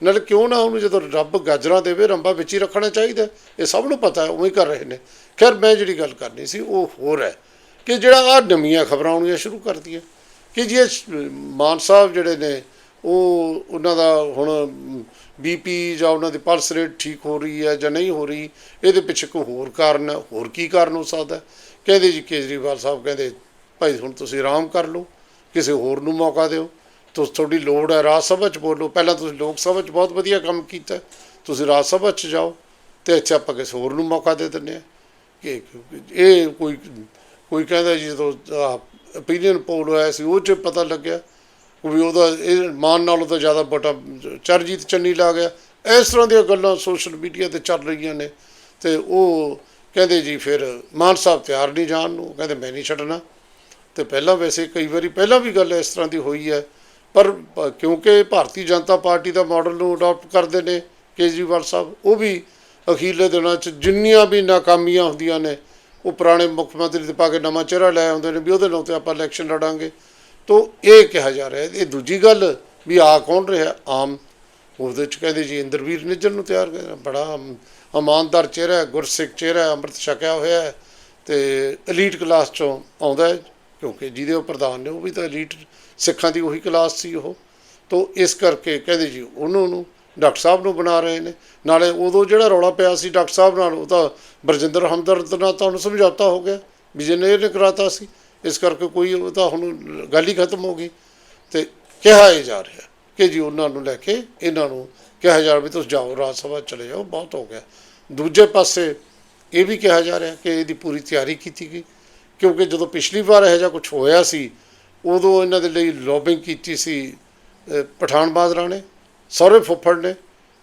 ਨਾਲ ਕਿਉਂ ਨਾ ਉਹਨੂੰ ਜਦੋਂ ਰੱਬ ਗਾਜਰਾਂ ਦੇਵੇ, ਰੰਬਾ ਵਿੱਚ ਹੀ ਰੱਖਣਾ ਚਾਹੀਦਾ ਇਹ ਸਭ ਨੂੰ ਪਤਾ ਹੈ, ਉਵੇਂ ਹੀ ਕਰ ਰਹੇ ਨੇ। ਖੈਰ, ਮੈਂ ਜਿਹੜੀ ਗੱਲ ਕਰਨੀ ਸੀ, ਉਹ ਹੋਰ ਹੈ। ਕਿ ਜਿਹੜਾ ਆ ਨਵੀਆਂ ਖਬਰਾਂ ਆਉਣੀਆਂ ਸ਼ੁਰੂ ਕਰਦੀਆਂ। ਕਿ ਜੀ ਮਾਨ ਸਾਹਿਬ ਜਿਹੜੇ ਨੇ, ਉਹ ਉਹਨਾਂ ਦਾ ਹੁਣ ਬੀਪੀ ਜਾਂ ਉਹਨਾਂ ਦੀ ਪਲਸ ਰੇਟ ਠੀਕ ਹੋ ਰਹੀ ਹੈ ਜਾਂ ਨਹੀਂ ਹੋ ਰਹੀ, ਇਹਦੇ ਪਿੱਛੇ ਕੋਈ ਹੋਰ ਕਾਰਨ ਹੈ, ਹੋਰ ਕੀ ਕਾਰਨ ਹੋ ਸਕਦਾ ਕਹਿੰਦੇ ਜੀ ਕੇਜਰੀਵਾਲ ਸਾਹਿਬ ਕਹਿੰਦੇ, ਭਾਈ ਹੁਣ ਤੁਸੀਂ ਆਰਾਮ ਕਰ ਲਓ, ਕਿਸੇ ਹੋਰ ਨੂੰ ਮੌਕਾ ਦਿਓ। ਤੁਸੀਂ, ਤੁਹਾਡੀ ਲੋੜ ਹੈ ਰਾਜ ਸਭਾ 'ਚ ਬੋਲੋ। ਪਹਿਲਾਂ ਤੁਸੀਂ ਲੋਕ ਸਭਾ 'ਚ ਬਹੁਤ ਵਧੀਆ ਕੰਮ ਕੀਤਾ। ਤੁਸੀਂ ਰਾਜ ਸਭਾ 'ਚ ਜਾਓ ਤੇ ਇੱਥੇ ਆਪਾਂ ਕਿਸੇ ਹੋਰ ਨੂੰ ਮੌਕਾ ਦੇ ਦਿੰਦੇ ਹਾਂ। ਕਿ ਇਹ ਕੋਈ ਕੋਈ ਕਹਿੰਦਾ ਜੀ ਜਦੋਂ ਓਪੀਨੀਅਨ ਪੋਲ ਹੋਇਆ ਸੀ, ਉਹ 'ਚ ਪਤਾ ਲੱਗਿਆ ਵੀ ਉਹਦਾ ਇਹ ਮਾਨ ਨਾਲੋਂ ਤਾਂ ਜ਼ਿਆਦਾ ਬਟਾ ਚਰਜੀਤ ਚੰਨੀ ਲਾ ਗਿਆ। ਇਸ ਤਰ੍ਹਾਂ ਦੀਆਂ ਗੱਲਾਂ ਸੋਸ਼ਲ ਮੀਡੀਆ ਤੇ ਚੱਲ ਰਹੀਆਂ ਨੇ ਤੇ ਉਹ ਕਹਿੰਦੇ ਜੀ ਫਿਰ ਮਾਨ ਸਾਹਿਬ ਤਿਆਰ ਨਹੀਂ ਜਾਣ ਨੂੰ, ਕਹਿੰਦੇ ਮੈਂ ਨਹੀਂ ਛੱਡਣਾ। ਤੇ ਪਹਿਲਾਂ ਵੈਸੇ ਕਈ ਵਾਰੀ ਪਹਿਲਾਂ ਵੀ ਗੱਲ ਇਸ ਤਰ੍ਹਾਂ ਦੀ ਹੋਈ ਹੈ, ਪਰ ਕਿਉਂਕਿ ਭਾਰਤੀ ਜਨਤਾ ਪਾਰਟੀ ਦਾ ਮਾਡਲ ਨੂੰ ਅਡਾਪਟ ਕਰਦੇ ਨੇ ਕੇਜਰੀਵਾਲ ਸਾਹਿਬ, ਉਹ ਵੀ ਅਖੀਰਲੇ ਦਿਨਾਂ 'ਚ ਜਿੰਨੀਆਂ ਵੀ ਨਾਕਾਮੀਆਂ ਹੁੰਦੀਆਂ ਨੇ ਉਹ ਪੁਰਾਣੇ ਮੁੱਖ ਮੰਤਰੀ 'ਤੇ ਪਾ ਕੇ ਨਵਾਂ ਚਿਹਰਾ ਲੈ ਆਉਂਦੇ ਨੇ ਵੀ ਉਹਦੇ ਨਾਲ ਤੇ ਆਪਾਂ ਇਲੈਕਸ਼ਨ ਲੜਾਂਗੇ। ਤੋ ਇਹ ਕਿਹਾ ਜਾ ਰਿਹਾ, ਇਹ ਦੂਜੀ ਗੱਲ ਵੀ ਆ ਕੌਣ ਰਿਹਾ? ਆਮ ਉਹਦੇ ਚ ਕਹਿੰਦੇ ਜੀ ਇੰਦਰਵੀਰ ਨਿੱਜਰ ਨੂੰ ਤਿਆਰ ਕਰ, ਬੜਾ ਇਮਾਨਦਾਰ ਚਿਹਰਾ ਹੈ ਗੁਰਸਿੱਖ ਚਿਹਰਾ ਹੈ ਅੰਮ੍ਰਿਤ ਛਕਿਆ ਹੋਇਆ ਹੈ ਤੇ ਐਲੀਟ ਕਲਾਸ ਚੋਂ ਆਉਂਦਾ ਹੈ, ਕਿਉਂਕਿ ਜਿਹਦੇ ਉਹ ਪ੍ਰਧਾਨ ਨੇ, ਉਹ ਵੀ ਤਾਂ ਐਲੀਟ ਸਿੱਖਾਂ ਦੀ ਉਹੀ ਕਲਾਸ ਸੀ ਉਹ। ਤੋ ਇਸ ਕਰਕੇ ਕਹਿੰਦੇ ਜੀ ਉਹਨੂੰ ਨੂੰ ਡਾਕਟਰ ਸਾਹਿਬ ਨੂੰ ਬਣਾ ਰਹੇ ਨੇ। ਨਾਲੇ ਉਦੋਂ ਜਿਹੜਾ ਰੌਲਾ ਪਿਆ ਸੀ ਡਾਕਟਰ ਸਾਹਿਬ ਨਾਲ ਉਹ ਤਾਂ ਬਰਜਿੰਦਰ ਹਮਦਰਦ ਨਾਲ ਤਾਂ ਉਹਨੂੰ ਸਮਝੌਤਾ ਹੋ ਗਿਆ ਵੀ ਜਿਹਨੇ ਇਹਨੇ ਕਰਾਤਾ ਸੀ ਇਸ ਕਰਕੇ ਕੋਈ ਉਹ ਤਾਂ ਹੁਣ ਗੱਲ ਹੀ ਖਤਮ ਹੋ ਗਈ। ਤੇ ਕਿਹਾ ਇਹ ਜਾ ਰਿਹਾ ਕਿ ਜੀ ਉਹਨਾਂ ਨੂੰ ਲੈ ਕੇ ਇਹਨਾਂ ਨੂੰ ਕਿਹਾ ਜਾ ਰਿਹਾ ਵੀ ਤੁਸੀਂ ਜਾਓ ਰਾਜ ਸਭਾ ਚਲੇ ਜਾਓ ਬਹੁਤ ਹੋ ਗਿਆ। ਦੂਜੇ ਪਾਸੇ ਇਹ ਵੀ ਕਿਹਾ ਜਾ ਰਿਹਾ ਕਿ ਇਹਦੀ ਪੂਰੀ ਤਿਆਰੀ ਕੀਤੀ ਗਈ ਕਿਉਂਕਿ ਜਦੋਂ ਪਿਛਲੀ ਵਾਰ ਇਹੋ ਜਿਹਾ ਕੁਝ ਹੋਇਆ ਸੀ ਉਦੋਂ ਇਹਨਾਂ ਦੇ ਲਈ ਲੋਬਿੰਗ ਕੀਤੀ ਸੀ ਅਹ, ਪਠਾਨ ਬਾਦਰਾ ਨੇ ਸਹੁਰੇ ਫੁੱਫੜ ਨੇ,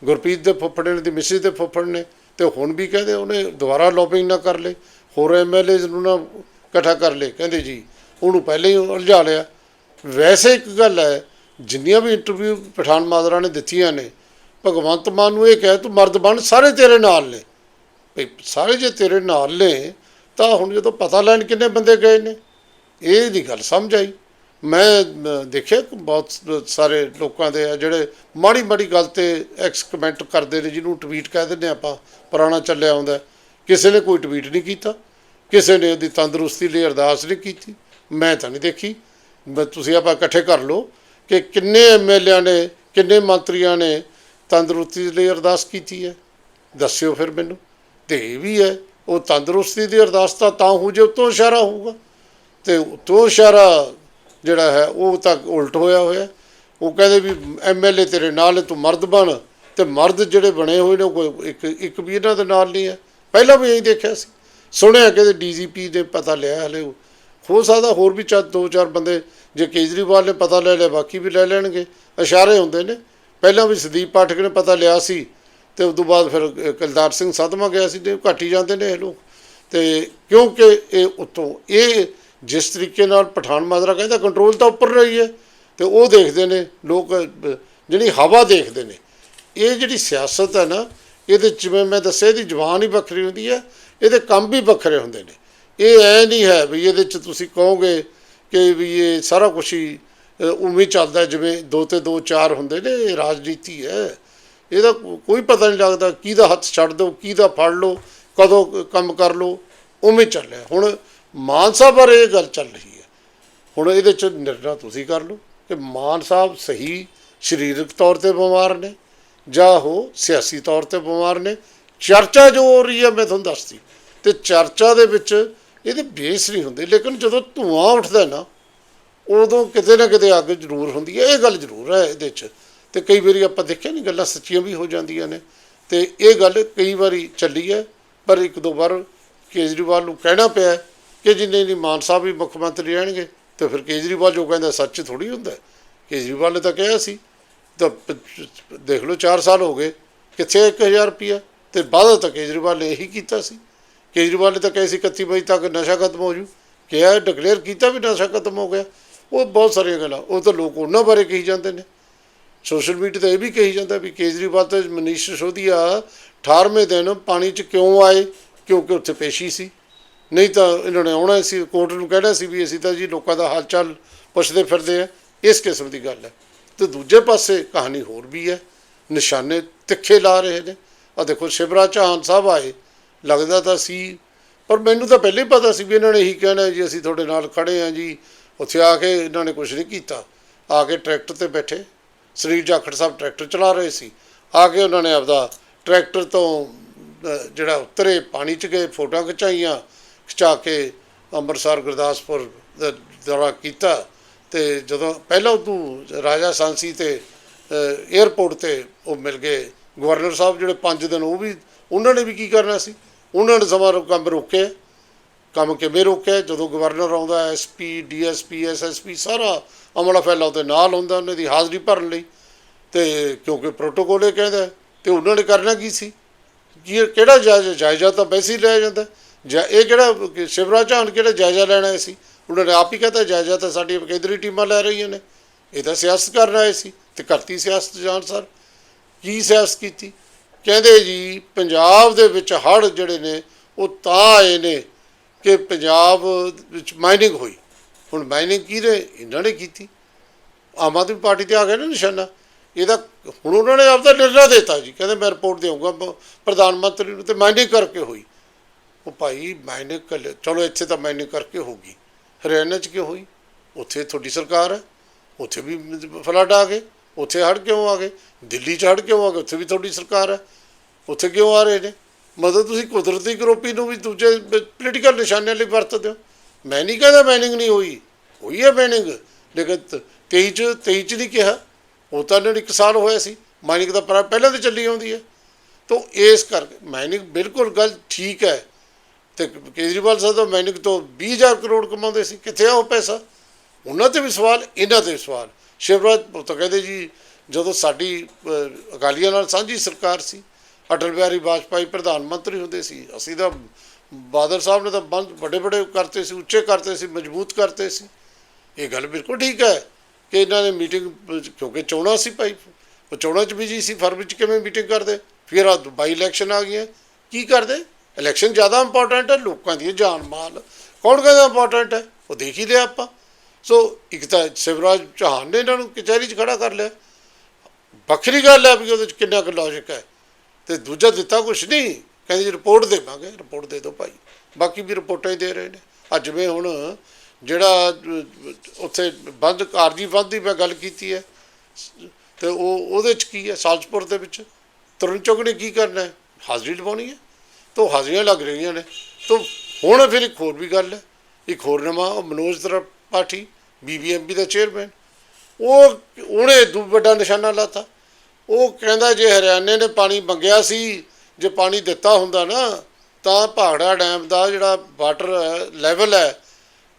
ਗੁਰਪ੍ਰੀਤ ਦੇ ਫੁੱਫੜ ਨੇ ਦੀ ਮਿਸਿਸ ਦੇ ਫੁੱਫੜ ਨੇ, ਤੇ ਹੁਣ ਵੀ ਕਹਿੰਦੇ ਉਹਨੇ ਦੁਬਾਰਾ ਲੋਬਿੰਗ ਨਾ ਕਰ ਲੇ ਹੋਰ ਐਮਐਲਏਜ਼ ਨੂੰ ਨਾ ਇਕੱਠਾ ਕਰ ਲੇ ਕਹਿੰਦੇ ਜੀ ਉਹਨੂੰ ਪਹਿਲੇ ਹੀ ਉਲਝਾ ਲਿਆ। ਵੈਸੇ ਇੱਕ ਗੱਲ ਹੈ, ਜਿੰਨੀਆਂ ਵੀ ਇੰਟਰਵਿਊ ਪਠਾਨ ਮਾਦਰਾ ਨੇ ਦਿੱਤੀਆਂ ਨੇ, ਭਗਵੰਤ ਮਾਨ ਨੂੰ ਇਹ ਕਹਿ, ਤੂੰ ਮਰਦ ਬਣ, ਸਾਰੇ ਤੇਰੇ ਨਾਲ ਨੇ। ਵੀ ਸਾਰੇ ਜੇ ਤੇਰੇ ਨਾਲ ਨੇ, ਤਾਂ ਹੁਣ ਜਦੋਂ ਪਤਾ ਲੈਣ ਕਿੰਨੇ ਬੰਦੇ ਗਏ ਨੇ, ਇਹ ਦੀ ਗੱਲ ਸਮਝ ਆਈ। ਮੈਂ ਦੇਖਿਆ ਕਿ ਬਹੁਤ ਸਾਰੇ ਲੋਕਾਂ ਦੇ ਆ ਜਿਹੜੇ ਮਾੜੀ ਮਾੜੀ ਗੱਲ ਤੇ ਐਕਸ ਕਮੈਂਟ ਕਰਦੇ ਨੇ, ਜਿਹਨੂੰ ਟਵੀਟ ਕਹਿ ਦਿੰਦੇ ਆਪਾਂ, ਪੁਰਾਣਾ ਚੱਲਿਆ ਆਉਂਦਾ ਕਿਸੇ ਨੇ ਕੋਈ ਟਵੀਟ ਨਹੀਂ ਕੀਤਾ। ਕਿਸੇ ਨੇ ਉਹਦੀ ਤੰਦਰੁਸਤੀ ਲਈ ਅਰਦਾਸ ਨਹੀਂ ਕੀਤੀ। ਮੈਂ ਤਾਂ ਨਹੀਂ ਦੇਖੀ। ਬ- ਤੁਸੀਂ ਆਪਾਂ ਇਕੱਠੇ ਕਰ ਲਓ ਕਿ ਕਿੰਨੇ ਐਮਐਲਏ ਨੇ, ਕਿੰਨੇ ਮੰਤਰੀਆਂ ਨੇ ਤੰਦਰੁਸਤੀ ਲਈ ਅਰਦਾਸ ਕੀਤੀ ਹੈ। ਦੱਸਿਓ ਫਿਰ ਮੈਨੂੰ। ਤੇ ਇਹ ਵੀ ਹੈ, ਉਹ ਤੰਦਰੁਸਤੀ ਦੀ ਅਰਦਾਸ ਤਾਂ ਤਾਂ ਹੋ ਜੇ ਉਤੋਂ ਇਸ਼ਾਰਾ ਹੋਊਗਾ। ਤੇ ਉਤੋਂ ਇਸ਼ਾਰਾ ਜਿਹੜਾ ਹੈ ਉਹ ਤਾਂ ਉਲਟ ਹੋਇਆ ਹੋਇਆ। ਉਹ ਕਹਿੰਦੇ ਵੀ ਐਮਐਲਏ ਤੇਰੇ ਨਾਲ ਤੂੰ ਮਰਦ ਬਣ। ਤੇ ਮਰਦ ਜਿਹੜੇ ਬਣੇ ਹੋਏ ਨੇ ਉਹ ਕੋਈ ਇੱਕ ਇੱਕ ਵੀ ਇਹਨਾਂ ਦੇ ਨਾਲ ਨਹੀਂ ਹੈ। ਪਹਿਲਾਂ ਵੀ ਇਹੀ ਦੇਖਿਆ ਸੀ। ਸੁਣਿਆ ਕਿ ਡੀਜੀਪੀ ਨੇ ਪਤਾ ਲਿਆ ਹਲੇ ਹੋ ਸਕਦਾ ਹੋਰ ਵੀ ਚਾਰ ਦੋ ਚਾਰ ਬੰਦੇ ਜੇ ਕੇਜਰੀਵਾਲ ਨੇ ਪਤਾ ਲੈ ਲਿਆ ਬਾਕੀ ਵੀ ਲੈ ਲੈਣਗੇ। ਇਸ਼ਾਰੇ ਹੁੰਦੇ ਨੇ। ਪਹਿਲਾਂ ਵੀ ਸੰਦੀਪ ਪਾਠਕ ਨੇ ਪਤਾ ਲਿਆ ਸੀ। ਤੇ ਉਸ ਤੋਂ ਬਾਅਦ ਫਿਰ ਅ, ਸਿੰਘ ਸਾਧਮਾ ਗਿਆ ਸੀ। ਤੇ ਘੱਟ ਹੀ ਜਾਂਦੇ ਨੇ ਇਹ ਲੋਕ। ਤੇ ਕਿਉਂਕਿ ਇਹ ਉਤੋਂ ਇਹ ਜਿਸ ਤਰੀਕੇ ਨਾਲ ਪਠਾਨ ਮਾਜਰਾ ਕਹਿੰਦਾ ਕੰਟਰੋਲ ਤਾਂ ਉੱਪਰ ਰਹੀ ਹੈ, ਤੇ ਉਹ ਦੇਖਦੇ ਨੇ, ਲੋਕ, ਜਿਹੜੀ ਹਵਾ ਦੇਖਦੇ ਨੇ। ਇਹ ਜਿਹੜੀ ਸਿਆਸਤ ਹੈ ਨਾ, ਇਹਦੇ 'ਚ ਜਿਵੇਂ ਮੈਂ ਦੱਸਿਆ, ਇਹਦੀ ਜਬਾਨ ਹੀ ਵੱਖਰੀ ਹੁੰਦੀ ਹੈ, ਇਹਦੇ ਕੰਮ ਵੀ ਵੱਖਰੇ ਹੁੰਦੇ ਨੇ। ਇਹ ਐ ਨਹੀਂ ਹੈ ਵੀ ਇਹਦੇ 'ਚ ਤੁਸੀਂ ਕਹੋਗੇ ਕਿ ਵੀ ਇਹ ਸਾਰਾ ਕੁਝ ਹੀ ਉਵੇਂ ਚੱਲਦਾ ਜਿਵੇਂ ਦੋ ਤੇ ਦੋ ਚਾਰ ਹੁੰਦੇ ਨੇ, ਇਹ ਰਾਜਨੀਤੀ ਹੈ। ਇਹਦਾ ਕੋਈ ਪਤਾ ਨਹੀਂ ਲੱਗਦਾ, ਕਿਹਦਾ ਹੱਥ ਛੱਡ ਦਿਓ ਕਿਹਦਾ ਫੜ ਲਓ, ਕਦੋਂ ਕੰਮ ਕਰ ਲਓ, ਉਵੇਂ ਚੱਲਿਆ ਹੁਣ ਮਾਨ ਸਾਹਿਬ ਬਾਰੇ ਇਹ ਗੱਲ ਚੱਲ ਰਹੀ ਹੈ। ਹੁਣ ਇਹਦੇ ਚ ਨਿਰਣਾ ਤੁਸੀਂ ਕਰ ਲਓ ਕਿ ਮਾਨ ਸਾਹਿਬ ਸਹੀ ਸਰੀਰਕ ਤੌਰ ਤੇ ਬਿਮਾਰ ਨੇ ਜਾਂ ਉਹ ਸਿਆਸੀ ਤੌਰ ਤੇ ਬਿਮਾਰ ਨੇ। ਚਰਚਾ ਜੋ ਹੋ ਰਹੀ ਹੈ, ਮੈਂ ਤੁਹਾਨੂੰ ਦੱਸਦੀ। ਤੇ ਚਰਚਾ ਦੇ ਵਿੱਚ ਇਹਦੇ ਬੇਸ ਨਹੀਂ ਹੁੰਦੇ, ਲੇਕਿਨ ਜਦੋਂ ਧੂਆਂ ਉੱਠਦਾ ਨਾ, ਉਦੋਂ ਕਿਤੇ ਨਾ ਕਿਤੇ ਅੱਗ ਜ਼ਰੂਰ ਹੁੰਦੀ ਹੈ। ਇਹ ਗੱਲ ਜ਼ਰੂਰ ਹੈ ਇਹਦੇ 'ਚ। ਤੇ ਕਈ ਵਾਰੀ ਆਪਾਂ ਦੇਖਿਆ ਨਹੀਂ ਗੱਲਾਂ ਸੱਚੀਆਂ ਵੀ ਹੋ ਜਾਂਦੀਆਂ ਨੇ। ਤੇ ਇਹ ਗੱਲ ਕਈ ਵਾਰੀ ਚੱਲੀ ਹੈ, ਪਰ ਇੱਕ ਦੋ ਵਾਰ ਕੇਜਰੀਵਾਲ ਨੂੰ ਕਹਿਣਾ ਪਿਆ ਕਿ ਜਿੰਨੇ ਨਹੀਂ ਨਹੀਂ ਮਾਨ ਸਾਹਿਬ ਵੀ ਮੁੱਖ ਮੰਤਰੀ ਰਹਿਣਗੇ, ਤੇ ਫਿਰ ਕੇਜਰੀਵਾਲ ਜੋ ਕਹਿੰਦਾ ਸੱਚ ਥੋੜੀ ਹੁੰਦਾ ਕੇਜਰੀਵਾਲ ਨੇ ਤਾਂ ਕਿਹਾ ਸੀ, ਤਾਂ ਦੇਖ ਲਓ 4 ਸਾਲ ਹੋ ਗਏ, ਕਿੱਥੇ 1000 ਰੁਪਿਆ ਤੇ ਬਾਅਦ ਤਾਂ ਕੇਜਰੀਵਾਲ ਨੇ ਇਹੀ ਕੀਤਾ ਸੀ। ਕੇਜਰੀਵਾਲ ਨੇ ਤਾਂ ਕਿਹਾ ਸੀ 31 ਵਜੇ ਤੱਕ ਨਸ਼ਾ ਖਤਮ ਹੋ ਜੂ। ਕਿਹਾ ਡਿਕਲੇਅਰ ਕੀਤਾ ਵੀ ਨਸ਼ਾ ਖਤਮ ਹੋ ਗਿਆ। ਉਹ ਬਹੁਤ ਸਾਰੀਆਂ ਗੱਲਾਂ, ਉਹ ਤਾਂ ਲੋਕ ਉਹਨਾਂ ਬਾਰੇ ਕਹੀ ਜਾਂਦੇ ਨੇ। ਸੋਸ਼ਲ ਮੀਡੀਆ ਤੇ ਇਹ ਵੀ ਕਹੀ ਜਾਂਦਾ ਵੀ ਕੇਜਰੀਵਾਲ ਤੇ ਮਨੀਸ਼ ਸਿਸੋਦੀਆ 18ਵੇਂ ਦਿਨ ਪਾਣੀ 'ਚ ਕਿਉਂ ਆਏ? ਕਿਉਂਕਿ ਉੱਥੇ ਪੇਸ਼ੀ ਸੀ। ਨਹੀਂ ਤਾਂ ਇਹਨਾਂ ਨੇ ਆਉਣਾ ਸੀ, ਕੋਰਟ ਨੂੰ ਕਹਿਣਾ ਸੀ ਵੀ ਅਸੀਂ ਤਾਂ ਜੀ ਲੋਕਾਂ ਦਾ ਹਾਲ ਚਾਲ ਪੁੱਛਦੇ ਫਿਰਦੇ ਆ। ਇਸ ਕਿਸਮ ਦੀ ਗੱਲ ਹੈ। ਤੇ ਦੂਜੇ ਪਾਸੇ ਕਹਾਣੀ ਹੋਰ ਵੀ ਹੈ। ਨਿਸ਼ਾਨੇ ਤਿੱਖੇ ਲਾ ਰਹੇ ਨੇ। ਆ ਦੇਖੋ, ਸ਼ਿਵਰਾਜ ਚੌਹਾਨ ਸਾਹਿਬ ਆਏ। ਲੱਗਦਾ ਤਾਂ ਸੀ, ਪਰ ਮੈਨੂੰ ਤਾਂ ਪਹਿਲੇ ਪਤਾ ਸੀ ਵੀ ਇਹਨਾਂ ਨੇ ਇਹੀ ਕਹਿਣਾ ਜੀ, ਅਸੀਂ ਤੁਹਾਡੇ ਨਾਲ ਖੜੇ ਆ ਜੀ। ਉੱਥੇ ਆ ਕੇ ਇਹਨਾਂ ਨੇ ਕੁਝ ਨਹੀਂ ਕੀਤਾ। ਆ ਕੇ ਟਰੈਕਟਰ ਤੇ ਬੈਠੇ। ਸ੍ਰੀ ਜਾਖੜ ਸਾਹਿਬ ਟਰੈਕਟਰ ਚਲਾ ਰਹੇ ਸੀ। ਆ ਕੇ ਉਹਨਾਂ ਨੇ ਆਪਦਾ ਟਰੈਕਟਰ ਤੋਂ ਜਿਹੜਾ ਉਤਰੇ ਪਾਣੀ 'ਚ ਗਏ, ਫੋਟੋਆਂ ਖਿਚਾਈਆਂ। ਖਿਚਾ ਕੇ ਅੰਮ੍ਰਿਤਸਰ ਗੁਰਦਾਸਪੁਰ ਦਾ ਦੌਰਾ ਕੀਤਾ ਤੇ ਜਦੋਂ ਪਹਿਲਾਂ ਤੂੰ ਰਾਜਾ ਸਾਂਸੀ ਤੇ 에ਅਰਪੋਰਟ ਤੇ ਉਹ ਮਿਲ ਗਏ। ਗਵਰਨਰ ਸਾਹਿਬ ਜਿਹੜੇ 5 ਦਿਨ ਉਹ ਵੀ ਉਹਨਾਂ ਨੇ ਵੀ ਕੀ ਕਰਨਾ ਸੀ? ਉਹਨਾਂ ਨੇ ਸਮਾਂ ਰੋ- ਕੰਮ ਰੋਕਿਆ। ਕੰਮ ਕਿਵੇਂ ਰੋਕਿਆ? ਜਦੋਂ ਗਵਰਨਰ ਆਉਂਦਾ ਐਸਪੀ ਡੀਐਸਪੀ ਐਸਐਸਪੀ ਸਾਰਾ ਅਮਲਾ ਫੈਲਾ ਉਹਦੇ ਨਾਲ ਹੁੰਦਾ ਉਹਨਾਂ ਦੀ ਹਾਜ਼ਰੀ ਭਰਨ ਲਈ। ਤੇ ਕਿਉਂਕਿ ਪ੍ਰੋਟੋਕੋਲ ਇਹ ਕਹਿੰਦਾ ਹੈ, ਤੇ ਉਹਨਾਂ ਨੇ ਕਰਨਾ ਕੀ ਸੀ? ਕੀ ਕਿਹੜਾ ਜਾਇਜ਼ਾ ਜਾਇਜ਼ਾ ਤਾਂ ਵੈਸੇ ਹੀ ਲਿਆ ਜਾਂਦਾ। ਜਾਂ ਇਹ ਕਿਹੜਾ ਸ਼ਿਵਰਾਜ ਚੌਹਾਨ ਕਿਹੜਾ ਜਾਇਜ਼ਾ ਲੈਣ ਆਏ ਸੀ? ਉਹਨਾਂ ਨੇ ਆਪ ਹੀ ਕਹਤਾ, ਜਾਇਜ਼ਾ ਤਾਂ ਸਾਡੀ ਕੇਂਦਰੀ ਟੀਮਾਂ ਲੈ ਰਹੀਆਂ ਨੇ। ਇਹ ਤਾਂ ਸਿਆਸਤ ਕਰਨ ਆਏ ਸੀ ਤੇ ਕਰਤੀ ਸਿਆਸਤ ਜਾਣ ਸਰ। ਕੀ ਸਿਆਸਤ ਕੀਤੀ? ਕਹਿੰਦੇ ਜੀ, ਪੰਜਾਬ ਦੇ ਵਿੱਚ ਹੜ੍ਹ ਜਿਹੜੇ ਨੇ, ਉਹ ਤਾਂ ਆਏ ਨੇ ਕਿ ਪੰਜਾਬ ਵਿੱਚ ਮਾਈਨਿੰਗ ਹੋਈ। ਹੁਣ ਮਾਈਨਿੰਗ ਕਿਹਨੇ ਇਹਨਾਂ ਨੇ ਕੀਤੀ। ਆਮ ਆਦਮੀ ਪਾਰਟੀ ਤੇ ਆ ਗਿਆ ਨਾ ਨਿਸ਼ਾਨਾ। ਇਹਦਾ ਹੁਣ ਉਹਨਾਂ ਨੇ ਆਪਦਾ ਨਿਰਣਾ ਦਿੱਤਾ ਜੀ। ਕਹਿੰਦੇ ਮੈਂ ਰਿਪੋਰਟ ਦੇਵਾਂਗਾ ਪ੍ਰਧਾਨ ਮੰਤਰੀ ਨੂੰ ਤੇ ਮਾਈਨਿੰਗ ਕਰਕੇ ਹੋਈ। ਉਹ ਭਾਈ ਮਾਈਨਿੰਗ ਕਰ ਚਲੋ ਇੱਥੇ ਤਾਂ ਮਾਈਨਿੰਗ ਕਰਕੇ ਹੋਗੀ ਹਰਿਆਣਾ 'ਚ ਕਿਉਂ ਹੋਈ? ਉੱਥੇ ਤੁਹਾਡੀ ਸਰਕਾਰ ਹੈ। ਉੱਥੇ ਵੀ ਫਲੱਡ ਆ ਗਏ। ਉੱਥੇ ਹੜ੍ਹ ਕਿਉਂ ਆ ਗਏ? ਦਿੱਲੀ 'ਚ ਹੜ੍ਹ ਕਿਉਂ ਆ ਗਏ? ਉੱਥੇ ਵੀ ਤੁਹਾਡੀ ਸਰਕਾਰ ਹੈ। ਉੱਥੇ ਕਿਉਂ ਆ ਰਹੇ ਨੇ? ਮਤਲਬ ਤੁਸੀਂ ਕੁਦਰਤੀ ਕਰੋਪੀ ਨੂੰ ਵੀ ਦੂਜੇ ਪੋਲੀਟੀਕਲ ਨਿਸ਼ਾਨਿਆਂ ਲਈ ਵਰਤਦੇ ਹੋ। ਮੈਂ ਨਹੀਂ ਕਹਿੰਦਾ ਮਾਈਨਿੰਗ ਨਹੀਂ ਹੋਈ। ਹੋਈ ਹੈ ਮਾਈਨਿੰਗ ਲੇਕਿਨ 23 ਚ 23 ਚ ਨਹੀਂ ਕਿਹਾ। ਉਹ ਤਾਂ ਇਹਨਾਂ ਨੂੰ ਇੱਕ ਸਾਲ ਹੋਇਆ ਸੀ। ਮਾਈਨਿੰਗ ਦਾ ਪਰ ਪਹਿਲਾਂ ਤੇ ਚੱਲੀ ਆਉਂਦੀ ਹੈ। ਤੋਂ ਇਸ ਕਰਕੇ ਮਾਈਨਿੰਗ ਬਿਲਕੁਲ ਗੱਲ ਠੀਕ ਹੈ। ਤੇ ਕੇਜਰੀਵਾਲ ਸਾਹਿਬ ਦਾ ਮੈਨਿਕ ਤੋਂ 20000 ਕਰੋੜ ਕਮਾਉਂਦੇ ਸੀ। ਕਿੱਥੇ ਆ ਉਹ ਪੈਸਾ? ਉਹਨਾਂ ਤੇ ਵੀ ਸਵਾਲ, ਇਹਨਾਂ ਤੇ ਵੀ ਸਵਾਲ। ਸ਼ਿਵਰਾਜ ਉਹ ਤਾਂ ਕਹਿੰਦੇ ਜੀ, ਜਦੋਂ ਸਾਡੀ ਅਕਾਲੀਆਂ ਨਾਲ ਸਾਂਝੀ ਸਰਕਾਰ ਸੀ, ਅਟਲ ਬਿਹਾਰੀ ਵਾਜਪਾਈ ਪ੍ਰਧਾਨ ਮੰਤਰੀ ਹੁੰਦੇ ਸੀ, ਅਸੀਂ ਤਾਂ ਬਾਦਲ ਸਾਹਿਬ ਨੇ ਤਾਂ ਬੰਦ ਵੱਡੇ ਵੱਡੇ ਕਰਤੇ ਸੀ, ਉੱਚੇ ਕਰਤੇ ਸੀ, ਮਜ਼ਬੂਤ ਕਰਤੇ ਸੀ। ਇਹ ਗੱਲ ਬਿਲਕੁਲ ਠੀਕ ਹੈ ਕਿ ਇਹਨਾਂ ਨੇ ਮੀਟਿੰਗ, ਕਿਉਂਕਿ ਚੋਣਾਂ ਸੀ ਭਾਈ, ਉਹ ਚੋਣਾਂ 'ਚ ਬਿਜ਼ੀ ਸੀ, ਫਰਵਰੀ 'ਚ ਕਿਵੇਂ ਮੀਟਿੰਗ ਕਰਦੇ? ਫਿਰ ਆ ਬਾਈ ਇਲੈਕਸ਼ਨ ਆ ਗਈਆਂ। ਕੀ ਕਰਦੇ? ਇਲੈਕਸ਼ਨ ਜ਼ਿਆਦਾ ਇੰਪੋਰਟੈਂਟ ਹੈ, ਲੋਕਾਂ ਦੀ ਜਾਨ ਮਾਲ। ਕੌਣ ਕਹਿੰਦਾ ਇੰਪੋਰਟੈਂਟ ਹੈ? ਉਹ ਦੇਖ ਹੀ ਲਿਆ ਆਪਾਂ। ਸੋ ਇੱਕ ਤਾਂ ਸਿਵਰਾਜ ਚੌਹਾਨ ਨੇ ਇਹਨਾਂ ਨੂੰ ਕਚਹਿਰੀ 'ਚ ਖੜਾ ਕਰ ਲਿਆ। ਵੱਖਰੀ ਗੱਲ ਹੈ ਵੀ ਉਹਦੇ 'ਚ ਕਿੰਨਾ ਕੁ ਲੌਜੀਕ ਹੈ। ਤੇ ਦੂਜਾ ਦਿੱਤਾ ਕੁਛ ਨਹੀਂ। ਕਹਿੰਦੇ ਜੀ ਰਿਪੋਰਟ ਦੇਵਾਂਗੇ ਰਿਪੋਰਟ ਦੇ ਦਿਓ ਭਾਈ। ਬਾਕੀ ਵੀ ਰਿਪੋਰਟਾਂ ਹੀ ਦੇ ਰਹੇ ਨੇ। ਅੱਜ ਜਿਵੇਂ ਹੁਣ ਜਿਹੜਾ ਉੱਥੇ ਬੰਦ ਕਾਰਜੀ ਬੰਦ ਦੀ ਮੈਂ ਗੱਲ ਕੀਤੀ ਹੈ। ਤੇ ਉਹ ਉਹਦੇ 'ਚ ਕੀ ਹੈ? ਸਾਲਸਪੁਰ ਦੇ ਵਿੱਚ। ਤਰੁਣ ਚੌਕ ਨੇ ਕੀ ਕਰਨਾ ਹੈ? ਹਾਜ਼ਰੀ ਲਵਾਉਣੀ ਹੈ? ਤੋਂ ਹਾਜ਼ਰੀਆਂ ਲੱਗ ਰਹੀਆਂ ਨੇ। ਤੋਂ ਹੁਣ ਫਿਰ ਇੱਕ ਹੋਰ ਵੀ ਗੱਲ ਹੈ। ਇੱਕ ਹੋਰ ਨਵਾਂ, ਉਹ ਮਨੋਜ ਤ੍ਰਿਪਾਠੀ ਬੀਬੀਐਮਬੀ ਦਾ ਚੇਅਰਮੈਨ ਉਹ ਉਹਨੇ ਦੂ, ਵੱਡਾ ਨਿਸ਼ਾਨਾ ਲਾਤਾ। ਉਹ ਕਹਿੰਦਾ ਜੇ ਹਰਿਆਣੇ ਨੇ ਪਾਣੀ ਮੰਗਿਆ ਸੀ, ਜੇ ਪਾਣੀ ਦਿੱਤਾ ਹੁੰਦਾ ਨਾ, ਤਾਂ ਭਾਗੜਾ ਡੈਮ ਦਾ ਜਿਹੜਾ ਵਾਟਰ ਲੈਵਲ ਹੈ,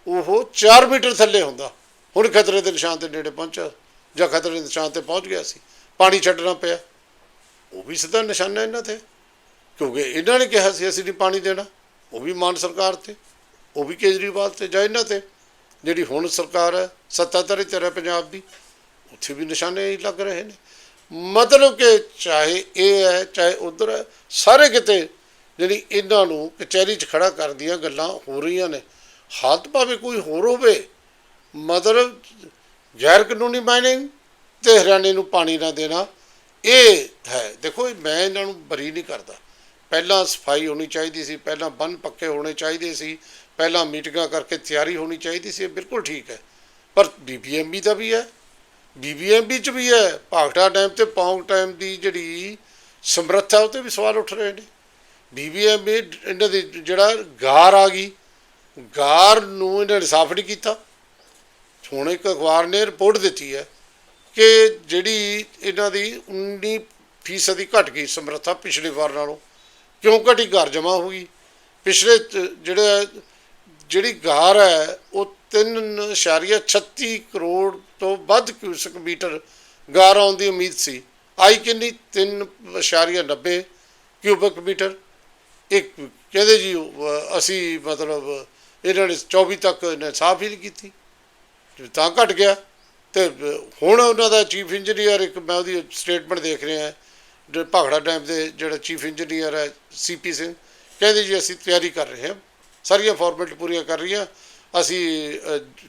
ਉਹ 4 ਮੀਟਰ ਥੱਲੇ ਹੁੰਦਾ। ਹੁਣ ਖਤਰੇ ਦੇ ਨਿਸ਼ਾਨ ਤੇ ਨੇੜੇ ਪਹੁੰਚਿਆ, ਜਾਂ ਖਤਰੇ ਦੇ ਨਿਸ਼ਾਨ ਤੇ ਪਹੁੰਚ ਗਿਆ ਸੀ। ਪਾਣੀ ਛੱਡਣਾ ਪਿਆ। ਉਹ ਵੀ ਸਿੱਧਾ ਨਿਸ਼ਾਨਾ ਇਹਨਾਂ ਤੇ। ਕਿਉਂਕਿ ਇਹਨਾਂ ਨੇ ਕਿਹਾ ਸੀ ਅਸੀਂ ਨਹੀਂ ਪਾਣੀ ਦੇਣਾ। ਉਹ ਵੀ ਮਾਨ ਸਰਕਾਰ ਤੇ, ਉਹ ਵੀ ਕੇਜਰੀਵਾਲ ਤੇ ਜਾਂ ਇਹਨਾਂ ਤੇ। ਜਿਹੜੀ ਹੁਣ ਸਰਕਾਰ ਹੈ, ਸੱਤਾਧਾਰੀ ਧਿਰ ਹੈ ਪੰਜਾਬ ਦੀ, ਉੱਥੇ ਵੀ ਨਿਸ਼ਾਨੇ ਹੀ ਲੱਗ ਰਹੇ ਨੇ। ਮਤਲਬ ਕਿ ਚਾਹੇ ਇਹ ਹੈ, ਚਾਹੇ ਉਧਰ ਹੈ, ਸਾਰੇ ਕਿਤੇ ਜਿਹੜੀ ਇਹਨਾਂ ਨੂੰ ਕਚਹਿਰੀ 'ਚ ਖੜਾ ਕਰਨ ਦੀਆਂ ਗੱਲਾਂ ਹੋ ਰਹੀਆਂ ਨੇ। ਹਾਲਤ ਭਾਵੇਂ ਕੋਈ ਹੋਰ ਹੋਵੇ, ਮਤਲਬ ਗੈਰ ਕਾਨੂੰਨੀ ਮਾਈਨਿੰਗ ਤੇ ਹਰਿਆਣੇ ਨੂੰ ਪਾਣੀ ਨਾ ਦੇਣਾ, ਇਹ ਹੈ। ਦੇਖੋ ਇਹ ਮੈਂ ਇਹਨਾਂ ਨੂੰ ਬਰੀ ਨਹੀਂ ਕਰਦਾ। ਪਹਿਲਾਂ ਸਫ਼ਾਈ ਹੋਣੀ ਚਾਹੀਦੀ ਸੀ, ਪਹਿਲਾਂ ਬੰਨ ਪੱਕੇ ਹੋਣੇ ਚਾਹੀਦੇ ਸੀ, ਪਹਿਲਾਂ ਮੀਟਿੰਗਾਂ ਕਰਕੇ ਤਿਆਰੀ ਹੋਣੀ ਚਾਹੀਦੀ ਸੀ, ਇਹ ਬਿਲਕੁਲ ਠੀਕ ਹੈ। ਪਰ ਬੀਬੀਐਮਬੀ ਦਾ ਵੀ ਹੈ ਬੀਬੀਐਮਬੀ ਚ ਵੀ ਹੈ ਭਾਗਟਾ ਡੈਮ ਤੇ ਪੌਂਗ ਟਾਈਮ ਦੀ ਜਿਹੜੀ ਸਮਰੱਥਾ ਉਹ ਤੇ ਵੀ ਸਵਾਲ ਉੱਠ ਰਹੇ ਨੇ। ਬੀਬੀਐਮਬੀ ਇਹਨਾਂ ਦੀ ਜਿਹੜਾ ਗਾਰ ਆ ਗਈ, ਗਾਰ ਨੂੰ ਇਹਨਾਂ ਨੇ ਸਾਫ਼ ਨਹੀਂ ਕੀਤਾ। ਹੁਣ ਇੱਕ ਅਖਬਾਰ ਨੇ ਰਿਪੋਰਟ ਦਿੱਤੀ ਹੈ ਕਿ ਜਿਹੜੀ ਇਹਨਾਂ ਦੀ 19 ਫੀਸਦੀ ਘਟ ਗਈ ਸਮਰੱਥਾ ਪਿਛਲੇ ਵਾਰ ਨਾਲੋਂ। ਕਿਉਂ ਘਟੀ ਘਰ ਜਮਾ ਹੋ ਗਈ? ਪਿਛਲੇ ਚ- ਜਿਹੜਾ ਜਿਹੜੀ ਗਾਰ ਹੈ, ਉਹ 3.36 ਕਰੋੜ ਤੋਂ ਵੱਧ ਕਿਊਸਕ ਮੀਟਰ ਗਾਰ ਆਉਣ ਦੀ ਉਮੀਦ ਸੀ। ਆਈ ਕਿੰਨੀ? 3.90 ਕਿਊਬਿਕ ਮੀਟਰ। ਇੱਕ ਕਹਿੰਦੇ ਜੀ ਅਸੀਂ ਮਤਲਬ ਇਹਨਾਂ ਨੇ 24 ਤੱਕ ਇਹਨੇ ਸਾਫ਼ ਹੀ ਨਹੀਂ ਕੀਤੀ। ਤਾਂ ਘਟ ਗਿਆ। ਤੇ ਹੁਣ ਉਹਨਾਂ ਦਾ ਚੀਫ ਇੰਜੀਨੀਅਰ, ਇੱਕ ਮੈਂ ਉਹਦੀ ਸਟੇਟਮੈਂਟ ਦੇਖ ਰਿਹਾ। ਜੋ ਭਾਖੜਾ ਡੈਮ ਦੇ ਜਿਹੜਾ ਚੀਫ ਇੰਜੀਨੀਅਰ ਹੈ ਸੀਪੀ ਸਿੰਘ, ਕਹਿੰਦੇ ਜੀ ਅਸੀਂ ਤਿਆਰੀ ਕਰ ਰਹੇ ਹਾਂ। ਸਾਰੀਆਂ ਫਾਰਮੈਟ ਪੂਰੀਆਂ ਕਰ ਰਹੀਆਂ। ਅਸੀਂ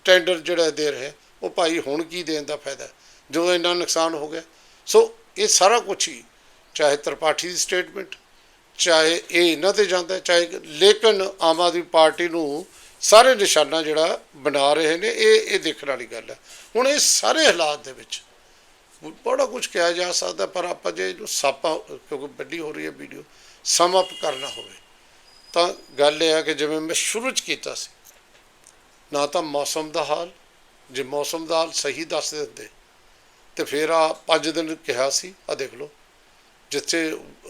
ਟੈਂਡਰ ਜਿਹੜਾ ਦੇ ਰਹੇ ਹਾਂ। ਉਹ ਭਾਈ ਹੁਣ ਕੀ ਦੇਣ ਦਾ ਫਾਇਦਾ? ਜਦੋਂ ਇੰਨਾ ਨੁਕਸਾਨ ਹੋ ਗਿਆ। ਸੋ ਇਹ ਸਾਰਾ ਕੁਝ ਹੀ, ਚਾਹੇ ਤ੍ਰਿਪਾਠੀ ਦੀ ਸਟੇਟਮੈਂਟ ਚਾਹੇ ਇਹ ਇਹਨਾਂ ਤੇ ਜਾਂਦਾ ਚਾਹੇ ਲੇਕਿਨ ਆਮ ਆਦਮੀ ਪਾਰਟੀ ਨੂੰ ਸਾਰੇ ਨਿਸ਼ਾਨਾ ਜਿਹੜਾ ਬਣਾ ਰਹੇ ਨੇ, ਇਹ ਇਹ ਦੇਖਣ ਵਾਲੀ ਗੱਲ ਹੈ। ਹੁਣ ਇਹ ਸਾਰੇ ਹਾਲਾਤ ਦੇ ਵਿੱਚ ਬੜਾ ਕੁਝ ਕਿਹਾ ਜਾ ਸਕਦਾ ਪਰ ਆਪਾਂ ਜੇ ਇਹਨੂੰ ਸਾਪਾ ਕਿਉਂਕਿ ਵੱਡੀ ਹੋ ਰਹੀ ਹੈ ਵੀਡੀਓ ਸਮ ਅਪ ਕਰਨਾ ਹੋਵੇ ਤਾਂ ਗੱਲ ਇਹ ਹੈ ਕਿ ਜਿਵੇਂ ਮੈਂ ਸ਼ੁਰੂ ਚ ਕੀਤਾ ਸੀ ਨਾ ਤਾਂ ਮੌਸਮ ਦਾ ਹਾਲ ਜੇ ਮੌਸਮ ਦਾ ਹਾਲ ਸਹੀ ਦੱਸ ਦਿੰਦੇ ਤੇ ਫਿਰ ਆ ਪੰਜ ਦਿਨ ਕਿਹਾ ਸੀ ਆ ਦੇਖ ਲਓ ਜਿੱਥੇ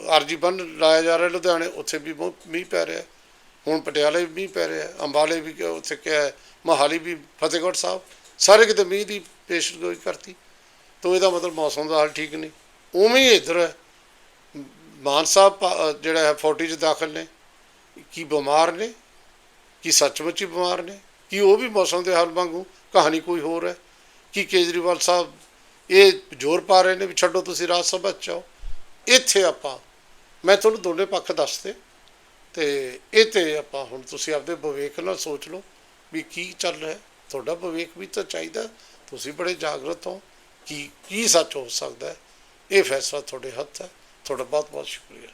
ਆਰਜੀ ਬੰਨ ਲਾਇਆ ਜਾ ਰਿਹਾ ਲੁਧਿਆਣੇ ਉੱਥੇ ਵੀ ਬਹੁਤ ਮੀਂਹ ਪੈ ਰਿਹਾ ਹੁਣ ਪਟਿਆਲੇ ਵੀ ਮੀਂਹ ਪੈ ਰਿਹਾ ਅੰਬਾਲੇ ਵੀ ਉੱਥੇ ਕਿਹਾ ਹੈ, ਮੋਹਾਲੀ ਵੀ ਫਤਿਹਗੜ੍ਹ ਸਾਹਿਬ ਸਾਰੇ ਕਿਤੇ ਮੀਂਹ ਦੀ ਪੇਸ਼ਗੋਈ ਕਰਤੀ ਤਾਂ ਇਹਦਾ ਮਤਲਬ ਮੌਸਮ ਦਾ ਹਾਲ ਠੀਕ ਨਹੀਂ। ਉਵੇਂ ਹੀ ਇੱਧਰ ਹੈ ਮਾਨ ਸਾਹਿਬ ਪਾ- ਜਿਹੜਾ ਹੈ 40 ਚ ਦਾਖਲ ਨੇ। ਕੀ ਬਿਮਾਰ ਨੇ? ਕੀ ਸੱਚਮੁੱਚ ਹੀ ਬਿਮਾਰ ਨੇ? ਕੀ ਉਹ ਵੀ ਮੌਸਮ ਦੇ ਹਾਲ ਵਾਂਗੂ ਕਹਾਣੀ ਕੋਈ ਹੋਰ ਹੈ? ਕੀ ਕੇਜਰੀਵਾਲ ਸਾਹਿਬ ਇਹ ਜ਼ੋਰ ਪਾ ਰਹੇ ਨੇ ਵੀ ਛੱਡੋ ਤੁਸੀਂ ਰਾਜ ਸਭਾ ਚ ਆਓ ਇੱਥੇ ਆਪਾਂ, ਮੈਂ ਤੁਹਾਨੂੰ ਦੋਨੇ ਪੱਖ ਦੱਸਦੇ। ਤੇ ਇਹ ਤੇ ਆਪਾਂ ਹੁਣ ਤੁਸੀਂ ਆਪਦੇ ਵਿਵੇਕ ਨਾਲ ਸੋਚ ਲਓ ਵੀ ਕੀ ਚੱਲ ਰਿਹਾ। ਤੁਹਾਡਾ ਵਿਵੇਕ ਵੀ ਤਾਂ ਚਾਹੀਦਾ। ਤੁਸੀਂ ਬੜੇ ਜਾਗਰਤ ਹੋ। ਕੀ ਕੀ ਸੱਚ ਹੋ ਸਕਦਾ ਇਹ ਫੈਸਲਾ ਤੁਹਾਡੇ ਹੱਥ ਹੈ। ਤੁਹਾਡਾ ਬਹੁਤ ਬਹੁਤ ਸ਼ੁਕਰੀਆ।